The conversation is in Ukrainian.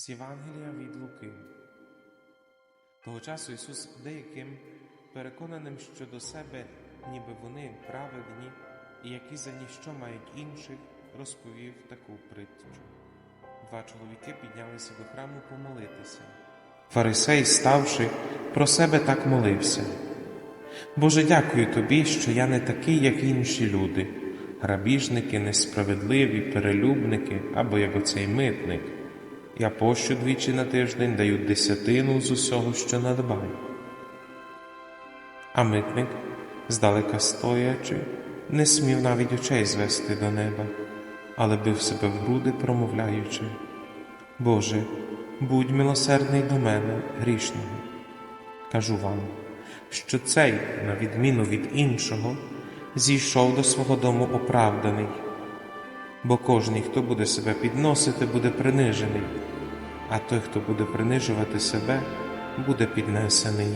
З Євангелія від Луки. Того часу Ісус деяким, переконаним щодо себе, ніби вони праведні, і які за ніщо мають інших, розповів таку притчу. Два чоловіки піднялися до храму помолитися. Фарисей, ставши, про себе так молився. Боже, дякую тобі, що я не такий, як інші люди, грабіжники, несправедливі, перелюбники або як оцей митник. Я пощу двічі на тиждень даю десятину з усього, що надбаю. А митник, здалека стоячи, не смів навіть очей звести до неба, але бив себе в груди, промовляючи: Боже, будь милосердний до мене, грішного. Кажу вам, що цей, на відміну від іншого, зійшов до свого дому оправданий, бо кожний, хто буде себе підносити, буде принижений, а той, хто буде принижувати себе, буде піднесений.